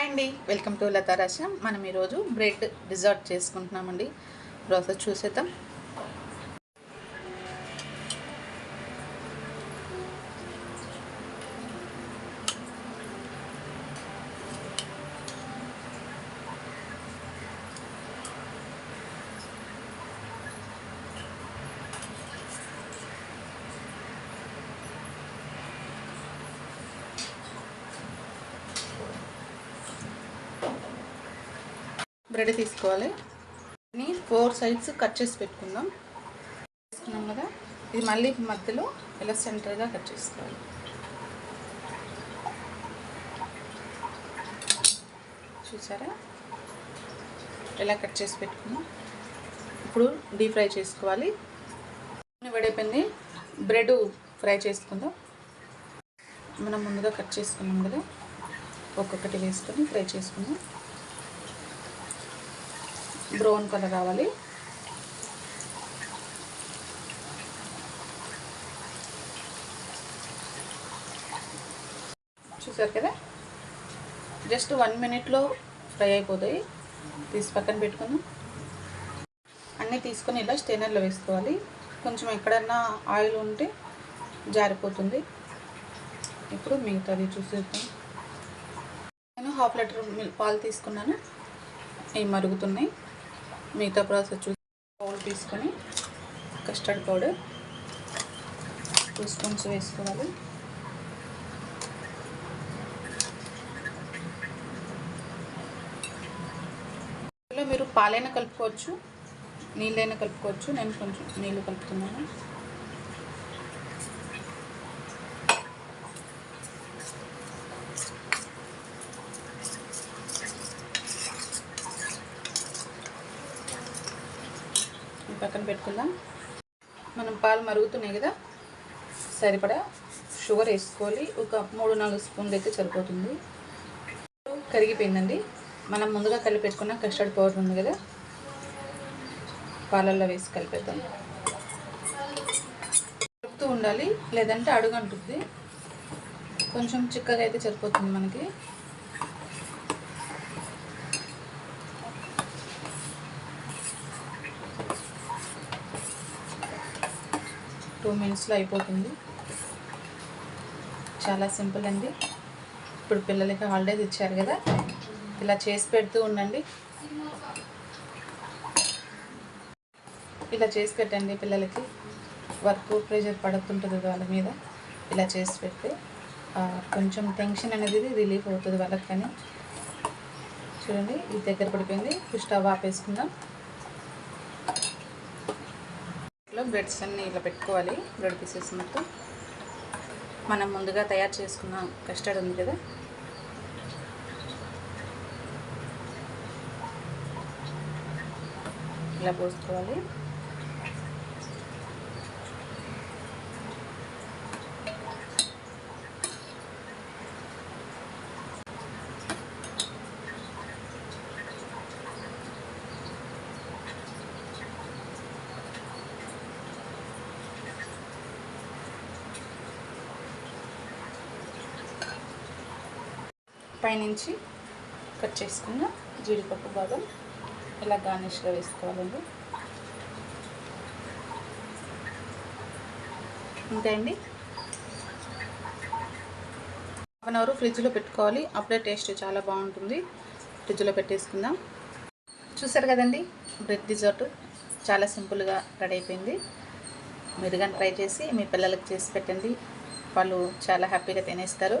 Hi అండి. Welcome to Latha మనం ఈరోజు బ్రెడ్ డిజర్ట్ చేసుకుంటున్నామండి. ప్రాసెస్ చూసేద్దాం. బ్రెడ్ తీసుకోవాలి. దీన్ని ఫోర్ సైడ్స్ కట్ చేసి పెట్టుకుందాం. తీసుకున్నాం కదా? ఇది మళ్ళీ మధ్యలో ఇలా సెంటర్గా కట్ చేసుకోవాలి. చూసారా? ఇలా కట్ చేసి పెట్టుకున్నాం ఇప్పుడు డీప్ ఫ్రై చేసుకోవాలి. వడైపోయింది. బ్రెడ్ ఫ్రై చేసుకుందాం. మనం ముందుగా కట్ చేసుకున్నాం కదా? ఒక్కొక్కటి వేసుకొని ఫ్రై చేసుకుందాం. బ్రౌన్ కలర్ రావాలి. చూసారు కదా? జస్ట్ వన్ మినిట్లో ఫ్రై అయిపోతాయి. తీసి పక్కన పెట్టుకుందాం. అన్నీ తీసుకొని ఇలా స్టెయినర్లో వేసుకోవాలి. కొంచెం ఎక్కడన్నా ఆయిల్ ఉంటే జారిపోతుంది. ఇప్పుడు మిగతాది చూసేద్దాం. నేను హాఫ్ లీటర్ మిల్క్ పాలు తీసుకున్నాను. ఇవి మరుగుతున్నాయి. మిగతా ప్రాసెస్ చూసి పౌడర్ తీసుకొని కస్టర్డ్ పౌడర్ టూ స్పూన్స్ వేసుకోవాలి. ఇందులో మీరు పాలైనా కలుపుకోవచ్చు నీళ్ళైనా కలుపుకోవచ్చు నేను కొంచెం నీళ్ళు కలుపుతున్నాను. పక్కన పెట్టుకుందాం. మనం పాలు మరుగుతున్నాయి కదా? సరిపడా షుగర్ వేసుకోవాలి. ఒక మూడు నాలుగు స్పూన్లు అయితే సరిపోతుంది. కరిగిపోయిందండి. మనం ముందుగా కలిపి పెట్టుకున్న. కస్టర్డ్ పౌడర్ ఉంది కదా? పాలల్లో వేసి కలిపేద్దాం. కలుపుతూ ఉండాలి. లేదంటే అడుగు అంటుంది కొంచెం చిక్కగా అయితే సరిపోతుంది మనకి. టూ మినిట్స్లో అయిపోతుంది. చాలా సింపుల్ అండి. ఇప్పుడు పిల్లలకి హాలిడేస్ ఇచ్చారు కదా. ఇలా చేసి పెడుతూ ఉండండి. ఇలా చేసి పెట్టండి పిల్లలకి. వర్క్ ప్రెషర్ పడుతుంటుంది వాళ్ళ మీద. ఇలా చేసి పెడితే కొంచెం టెన్షన్ అనేది రిలీఫ్ అవుతుంది వాళ్ళకి కానీ. చూడండి ఇది దగ్గర పడిపోయింది. స్టవ్ ఆపేసుకుందాం. ఇట్లా బ్రెడ్స్ అన్నీ ఇలా పెట్టుకోవాలి. బ్రెడ్ పీసెస్ మొత్తం. మనం ముందుగా తయారు చేసుకున్న కస్టర్డ్ ఉంది కదా. ఇలా పోసుకోవాలి. పైనుంచి కట్ చేసుకున్న జీడిపప్పు భాగం ఇలా గార్నిష్గా వేసుకోవాలండి. అంతే అండి. హాఫ్ అన్ అవర్ ఫ్రిడ్జ్లో పెట్టుకోవాలి. అప్పుడే టేస్ట్ చాలా బాగుంటుంది. ఫ్రిడ్జ్లో పెట్టేసుకుందాం. చూసారు కదండి బ్రెడ్ డిజర్ట్ చాలా సింపుల్గా రెడీ అయిపోయింది. మీరు కానీ ట్రై చేసి మీ పిల్లలకు చేసి పెట్టండి. వాళ్ళు చాలా హ్యాపీగా తినేస్తారు.